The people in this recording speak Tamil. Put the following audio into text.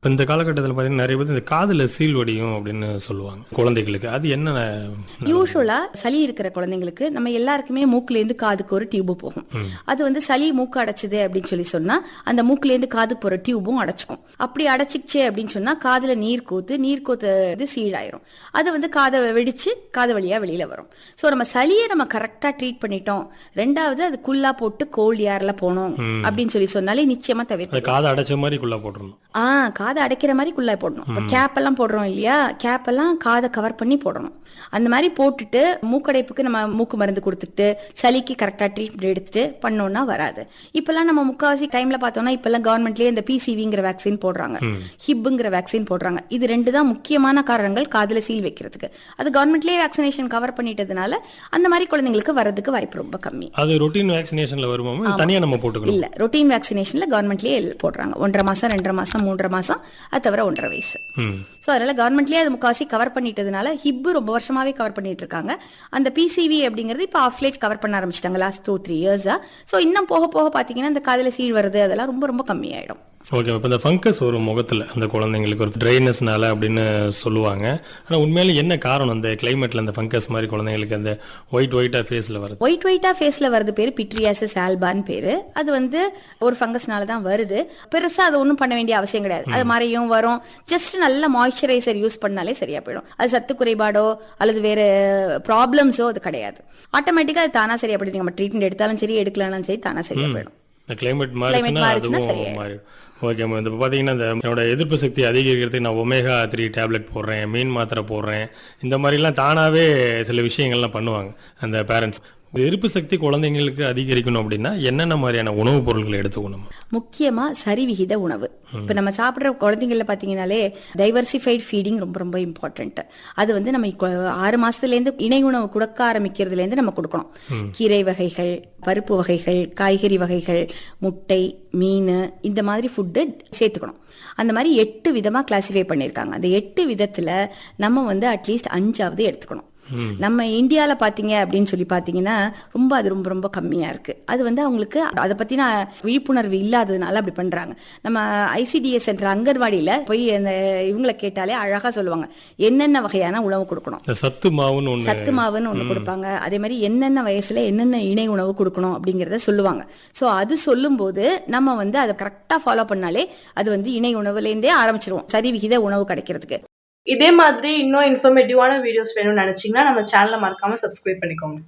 இப்போ இந்த காலகட்டத்தில் பார்த்தீங்கன்னா நிறைய பேர் இந்த காதில் சீல் வடியும் அப்படின்னு சொல்லுவாங்க குழந்தைகளுக்கு. அது என்ன யூஸ்வலா சளி இருக்கிற குழந்தைங்களுக்கு நம்ம எல்லாருக்குமே மூக்குலேருந்து காதுக்கு ஒரு டியூப் போகும். அது வந்து சளி மூக்கு அடைச்சுது அப்படின்னு சொல்லி சொன்னா அந்த மூக்குலேருந்து காதுக்கு போற டியூபும் அடைச்சிக்கும். அப்படி அடைச்சிக்கிச்சு அப்படின்னு சொன்னா காதுல நீர் கோத்து நீர் கோத்து இது சீழாயிரும். அது வந்து காதை வெடிச்சு காது வழியா வெளியில வரும். ஸோ நம்ம சளியை நம்ம கரெக்டா ட்ரீட் பண்ணிட்டோம். ரெண்டாவது அது குல்லா போட்டு கோல்ட் ஏர்ல போனோம் அப்படின்னு சொல்லி சொன்னாலே நிச்சயமா தவிர்த்து அந்த காதை அடைச்ச மாதிரி குள்ளா போட்டுருணும் ஆ காதை அடைக்கிற மாதிரி குள்ளாய் போடணும். இப்போ கேப் எல்லாம் போடுறோம் இல்லையா? கேப் எல்லாம் காதை கவர் பண்ணி போடணும். அந்த மாதிரி போட்டுட்டு மூக்கடைப்புக்கு நம்ம மூக்கு மருந்து கொடுத்துட்டு சளிக்கு கரெக்டாக ட்ரீட்மெண்ட் எடுத்துட்டு பண்ணோம்னா வராது. இப்பெல்லாம் நம்ம முக்காவாசி டைம்ல பார்த்தோம்னா இப்பெல்லாம் கவர்மெண்ட்லயே இந்த பிசிவிங்கிற வேக்சின் போடுறாங்க. ஹிப்புங்கிற வேக்சின் போடுறாங்க. இது ரெண்டு தான் முக்கியமான காரணங்கள் காதுல சீல் வைக்கிறதுக்கு. அது கவர்மெண்ட்லயே வேக்சினேஷன் கவர் பண்ணிட்டதுனால அந்த மாதிரி குழந்தைங்களுக்கு வர்றதுக்கு வாய்ப்பு ரொம்ப கம்மி. அது ரொட்டீன் வேக்சினேஷனில் வருமாமா தனியாக நம்ம போட்டுக்கணும்? இல்ல ரொட்டீன் வேக்சினேஷன்ல கவர்மெண்ட்லயே போடுறாங்க. ஒன்றரை மாசம் ரெண்டரை மாசம் மூன்றரை மாசம். அது தவிர ஒன்றரை வயசு. ஸோ அதனால கவர்மெண்ட்லயே அது முக்காவாசி கவர் பண்ணிட்டதுனால ஹிப்பு ரொம்ப வருஷமாவே கவர் பண்ணிட்டு இருக்காங்க அந்த பிசிவி அப்படிங்கிறது இப்போ ஆஃப் லைட் கவர் பண்ண ஆரம்பிச்சிட்டாங்க லாஸ்ட் டூ த்ரீ இயர்ஸா ஸோ இன்னும் போக போக பார்த்தீங்கன்னா இந்த காதுல சீழ் வருது அதெல்லாம் ரொம்ப ரொம்ப கம்மியாயிடும். ஓகே இப்போ இந்த ஃபங்கஸ் வரும் முகத்தில் அந்த குழந்தைங்களுக்கு ஒரு ட்ரைனஸ்னால அப்படின்னு சொல்லுவாங்க. ஆனால் உண்மையிலே என்ன காரணம்? அந்த கிளைமேட்டில் அந்த ஃபங்கஸ் மாதிரி குழந்தைங்களுக்கு அந்த ஒயிட் ஒயிட்டாக ஃபேஸில் வருது. ஒயிட் ஒயிட்டா ஃபேஸ்ல வருது பேர் பிட்ரியாசிஸ் ஆல்பான்னு பேரு. அது வந்து ஒரு ஃபங்கஸ்னால தான் வருது. பெருசா அது ஒன்றும் பண்ண வேண்டிய அவசியம் கிடையாது. அது மறையும் வரும். ஜஸ்ட் நல்ல மாய்ஸ்சரைசர் யூஸ் பண்ணாலே சரியா போயிடும். அது சத்து குறைபாடோ அல்லது வேற ப்ராப்ளம்ஸோ அது கிடையாது. ஆட்டோமேட்டிக்கா அது தானா சரியா போயிடும் நம்ம ட்ரீட்மெண்ட் எடுத்தாலும் சரி எடுக்கலனாலும் சரி தானா சரியா போயிடும். இந்த கிளைமேட் மாறிச்சுன்னா அதுவும். மாறிடும். ஓகே மேம் இப்போ பார்த்தீங்கன்னா இந்த என்னோட எதிர்ப்பு சக்தி அதிகரிக்கிறதுக்கு நான் ஒமேகா த்ரீ டேப்லெட் போடுறேன் மீன் மாத்திரை போடுறேன். இந்த மாதிரிலாம் தானாகவே சில விஷயங்கள்லாம் பண்ணுவாங்க அந்த பேரண்ட்ஸ் எதிர்ப்பு சக்தி குழந்தைங்களுக்கு அதிகரிக்கணும் அப்படின்னா என்னென்ன மாதிரியான உணவுப் பொருட்களை எடுத்துக்கணும் முக்கியமா சரிவிகித உணவு. இப்ப நம்ம சாப்பிடுற குழந்தைங்கள பாத்தீங்கன்னாலே டைவர்சிஃபைட் ஃபீடிங் ரொம்ப ரொம்ப இம்பார்ட்டன்ட் அது வந்து நம்ம ஆறு மாசத்துல இருந்து இணை உணவு கொடுக்க ஆரம்பிக்கிறதுல இருந்து நம்ம கொடுக்கணும். கீரை வகைகள் பருப்பு வகைகள் காய்கறி வகைகள் முட்டை மீன் இந்த மாதிரி ஃபுட்டு சேர்த்துக்கணும். அந்த மாதிரி எட்டு விதமா கிளாசிஃபை பண்ணியிருக்காங்க. அந்த எட்டு விதத்துல நம்ம வந்து அட்லீஸ்ட் அஞ்சாவது எடுத்துக்கணும். நம்ம இந்தியால பாத்தீங்க அப்படின்னு சொல்லி பாத்தீங்கன்னா ரொம்ப அது ரொம்ப ரொம்ப கம்மியா இருக்கு. அது வந்து அவங்களுக்கு அதை பத்தின விழிப்புணர்வு இல்லாததுனால அப்படி பண்றாங்க. நம்ம ஐசிடிஎஸ் சென்டர் அங்கன்வாடியில போய் அந்த இவங்களை கேட்டாலே அழகா சொல்லுவாங்க. என்னென்ன வகையான உணவு கொடுக்கணும்? சத்து மாவுன்னு ஒன்று சத்து மாவுன்னு ஒண்ணு கொடுப்பாங்க. அதே மாதிரி என்னென்ன வயசுல என்னென்ன இணை உணவு கொடுக்கணும் அப்படிங்கறத சொல்லுவாங்க. சோ அது சொல்லும்போது நம்ம வந்து அதை கரெக்டா ஃபாலோ பண்ணாலே அது வந்து இணை உணவுல இருந்தே ஆரம்பிச்சிருவோம். சரி விகித உணவு கிடைக்கிறதுக்கு. இதே மாதிரி இன்னும் இன்ஃபர்மேட்டிவான வீடியோஸ் வேணும்னு நினைச்சீங்கன்னா நம்ம சேனலை மறக்காம சப்ஸ்கிரைப் பண்ணிக்கோங்க.